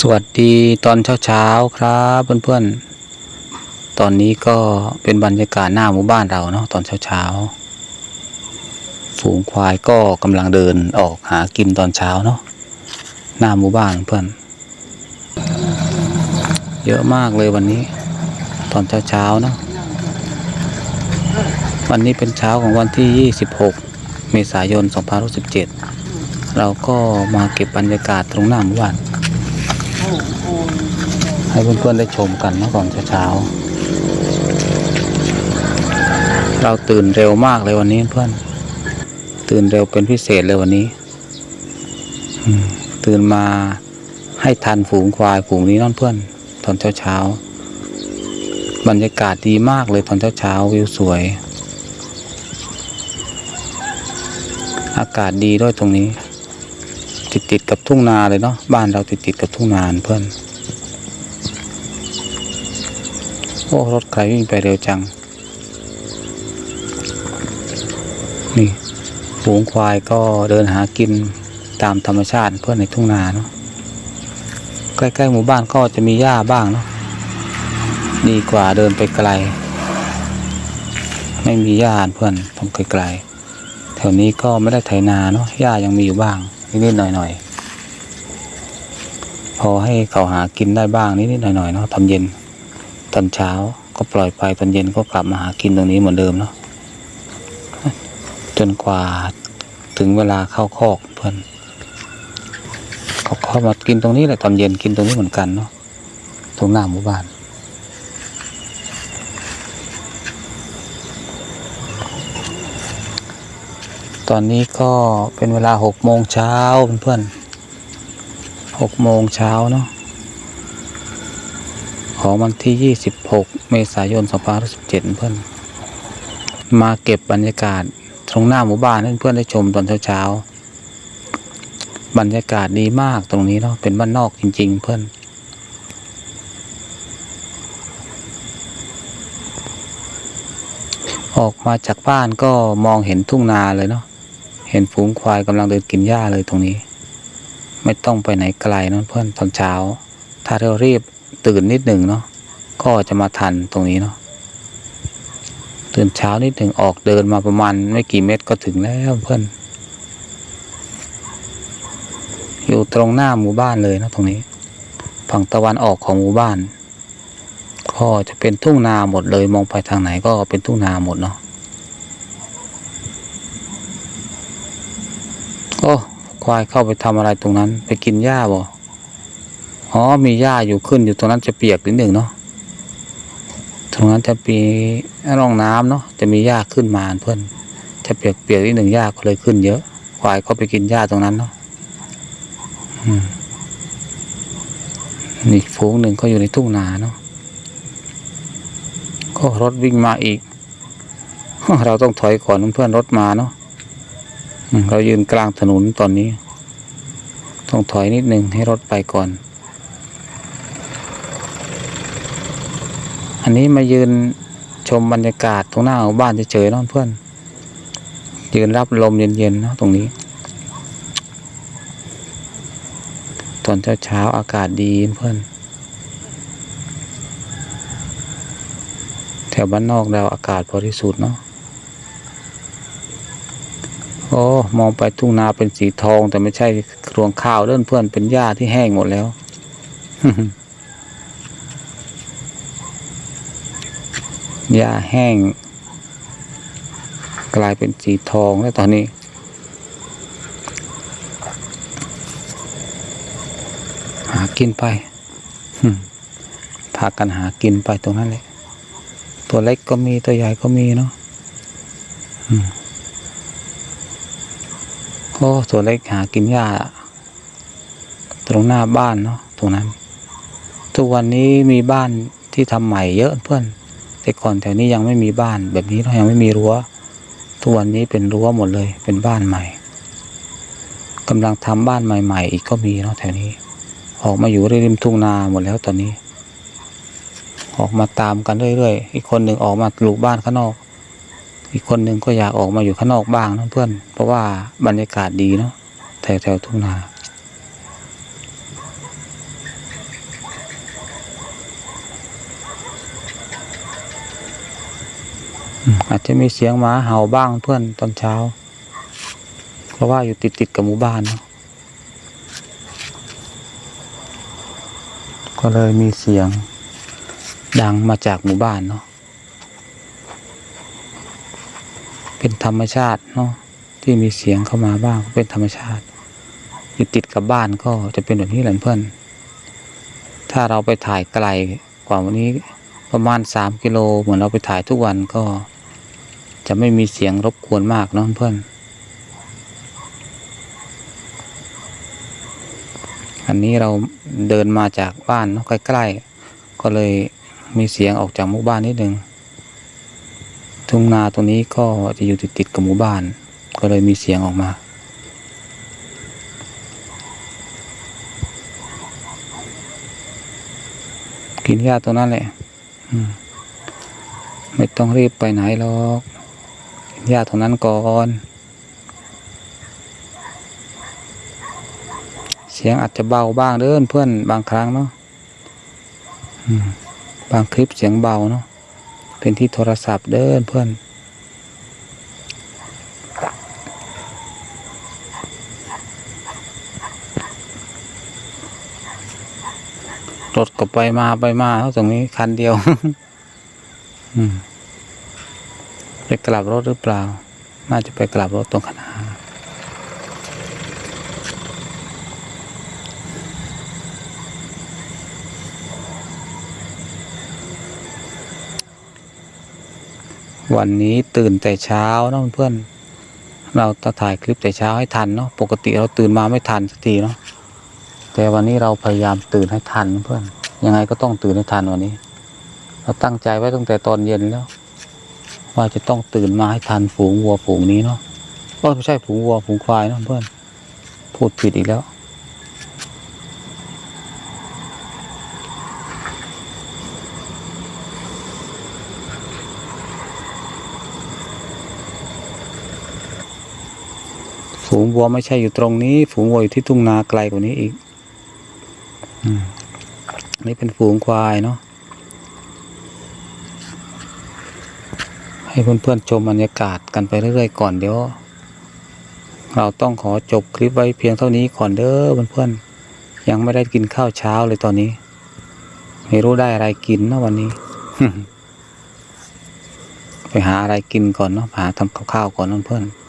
สวัสดีตอนเช้าๆครับเพื่อนๆ ตอนนี้ก็เป็นบรรยากาศหน้าหมู่บ้านเราเนาะตอนเช้าๆ ฝูงควายก็กำลังเดินออกหากินตอนเช้าเนาะหน้าหมู่บ้านเพื่อน เยอะมากเลยวันนี้ ตอนเช้าๆเนาะวันนี้เป็นเช้าของวันที่ 26 เมษายน 2517เราก็มาเก็บบรรยากาศตรงหน้าหมู่บ้าน ให้เพื่อนๆได้ชมกันนะก่อนเช้าๆเราตื่นเร็วมากเลยวันนี้เพื่อน ตื่นเร็วเป็นพิเศษเลยวันนี้ ตื่นมาให้ทันฝูงควายฝูงนี้นั่นเพื่อน ตอนเช้าๆบรรยากาศดีมากเลยตอนเช้าๆวิวสวย อากาศดีด้วยตรงนี้ ติดติดกับทุ่งนาเลยเนาะบ้านเราติดติดกับทุ่งนาเพื่อนโอ้รถใครวิ่งไปเร็วจัง นี่ฝูงควายก็เดินหากินตามธรรมชาติเพื่อนในทุ่งนาเนาะใกล้ๆหมู่บ้านก็จะมีหญ้าบ้างเนาะดีกว่าเดินไปไกล ไม่มีหญ้าเพื่อนต้องไกลๆแถวนี้ก็ไม่ได้ไถนาเนาะหญ้ายังมีอยู่บ้าง นิดๆหน่อยๆ พอให้เขาหากินได้บ้างนิดๆหน่อยๆเนาะทำเย็น ตอนเช้าก็ปล่อยไปตอนเย็นก็กลับมาหากินตรงนี้เหมือนเดิมเนาะจนกว่าถึงเวลาเข้าคอกเพื่อนเขาเข้ามากินตรงนี้แหละตอนเย็นกินตรงนี้เหมือนกันเนาะตรงหน้าหมู่บ้าน ตอนนี้ก็เป็นเวลาหกโมงเช้าเพื่อนๆหกโมงเช้าเนาะของวันที่ 26 เมษายน2517เพื่อนมาเก็บบรรยากาศตรงหน้าหมู่บ้านให้เพื่อนได้ชมตอนเช้าๆบรรยากาศดีมากตรงนี้เนาะเป็นบ้านนอกจริง ๆ เพื่อนออกมาจากบ้านก็มองเห็นทุ่งนาเลยเนาะ ห็นฝูงควายกำลังเดินกินหญ้าเลยตรงนี้ ไม่ต้องไปไหนไกลนะเพื่อนตอนเช้า ถ้าเรารีบตื่นนิดหนึ่งเนาะก็จะมาทันตรงนี้เนาะตื่นเช้านิดหนึ่งออกเดินมาประมาณไม่กี่เมตรก็ถึงแล้วเพื่อน อยู่ตรงหน้าหมู่บ้านเลยนะตรงนี้ ฝั่งตะวันออกของหมู่บ้านก็จะเป็นทุ่งนาหมดเลยมองไปทางไหนก็เป็นทุ่งนาหมดเนาะ อ้ควายเข้าไปทำอะไรตรงนั้น ไปกินหญ้าบ่อ๋อมีหญ้าอยู่ขึ้นอยู่ตรงนั้นจะเปียกนิดหนึ่งเนาะตรงนั้นจะมีร่องน้ำเนาะจะมีหญ้าขึ้นมาเพื่อนจะเปียกเปียกนิดหนึ่งหญ้าก็เลยขึ้นเยอะ ควายก็ไปกินหญ้าตรงนั้นเนาะนี่ฝูงหนึ่งก็อยู่ในทุ่งนาเนาะก็รถวิ่งมาอีก เราต้องถอยก่อนเพื่อนรถมาเนาะ เรายืนกลางถนนตอนนี้ ต้องถอยนิดหนึ่งให้รถไปก่อน อันนี้มายืนชมบรรยากาศตรงหน้าของบ้านเฉยๆเนาะเพื่อน ยืนรับลมเย็นๆเนาะตรงนี้ ตอนเช้าๆอากาศดีเพื่อน แถวบ้านนอกเราอากาศบริสุทธิ์เนาะ โอ้มองไปทุ่งนาเป็นสีทอง แต่ไม่ใช่รวงข้าวเลื่อนเพื่อนเป็นหญ้าที่แห้งหมดแล้วหญ้าแห้ง กลายเป็นสีทองแล้วตอนนี้ หากินไปพากันหากินไปตรงนั้นเลยตัวเล็กก็มีตัวใหญ่ก็มีเนาะ โอ้ตัวเล็กหากินหญ้า ตรงหน้าบ้านเนาะตรงนั้น ทุกวันนี้มีบ้านที่ทำใหม่เยอะเพื่อน แต่ก่อนแถวนี้ยังไม่มีบ้าน แบบนี้เรายังไม่มีรั้ว ทุกวันนี้เป็นรั้วหมดเลย เป็นบ้านใหม่กำลังทำบ้านใหม่ ๆ อีกก็มีเนาะแถวนี้ ออกมาอยู่ริมทุ่งนาหมดแล้วตอนนี้ ออกมาตามกันเรื่อยๆ อีกคนหนึ่งออกมาปลูกบ้านข้างนอกีกคนหนึ่งก็อยากออกมาอยู่ข้างนอกบ้างนะเพื่อน เพราะว่าบรรยากาศดีเนาะแถวแถวทุ่งนาอาจจะมีเสียงหมาเห่าบ้างเพื่อนตอนเช้า เพราะว่าอยู่ติดติดกับหมู่บ้านเนาะก็เลยมีเสียงดังมาจากหมู่บ้านเนาะ เป็นธรรมชาติเนาะที่มีเสียงเข้ามาบ้างเป็นธรรมชาติ อยู่ติดกับบ้านก็จะเป็นแบบนี้แหละเพื่อน ถ้าเราไปถ่ายไกลกว่าวันนี้ประมาณสามกิโลเหมือนเราไปถ่ายทุกวันก็ จะไม่มีเสียงรบกวนมากเนาะเพื่อน อันนี้เราเดินมาจากบ้านเนาะใกล้ๆก็เลยมีเสียงออกจากหมู่บ้านนิดนึง ทุ่งนาตรงนี้ก็จะอยู่ติดๆกับหมู่บ้าน ก็เลยมีเสียงออกมากินหญ้าตรงนั้นแหละไม่ต้องรีบไปไหนหรอก กินหญ้าตรงนั้นก่อน เสียงอาจจะเบาบ้างเด้อเพื่อนบางครั้งเนาะบางคลิปเสียงเบาเนาะ เป็นที่โทรศัพท์เด้อเพื่อน รถก็ไปมาไปมาเท่าตรงนี้คันเดียว อืมไปกลับรถหรือเปล่า น่าจะไปกลับรถตรงขนา วันนี้ตื่นแต่เช้าเนาะเพื่อน เราจะถ่ายคลิปแต่เช้าให้ทันเนาะปกติเราตื่นมาไม่ทันสักทีเนาะแต่วันนี้เราพยายามตื่นให้ทันเพื่อน ยังไงก็ต้องตื่นให้ทันวันนี้ เราตั้งใจไว้ตั้งแต่ตอนเย็นแล้ว ว่าจะต้องตื่นมาให้ทันฝูงวัวฝูงนี้เนาะก็ไม่ใช่ฝูงวัวฝูงควายเนาะเพื่อน พูดผิดอีกแล้ว ฝูงวัวไม่ใช่อยู่ตรงนี้ ฝูงวัวอยู่ที่ทุ่งนาไกลกว่านี้อีกอืมนี่เป็นฝูงควายเนาะให้เพื่อนๆชมบรรยากาศกันไปเรื่อยๆก่อนเดี๋ยว เราต้องขอจบคลิปไว้เพียงเท่านี้ก่อนเด้อเพื่อนๆยังไม่ได้กินข้าวเช้าเลยตอนนี้ ไม่รู้ได้อะไรกินเนาะวันนี้ ไปหาอะไรกินก่อนเนาะหาทำกับข้าวก่อนเนาะเพื่อนๆ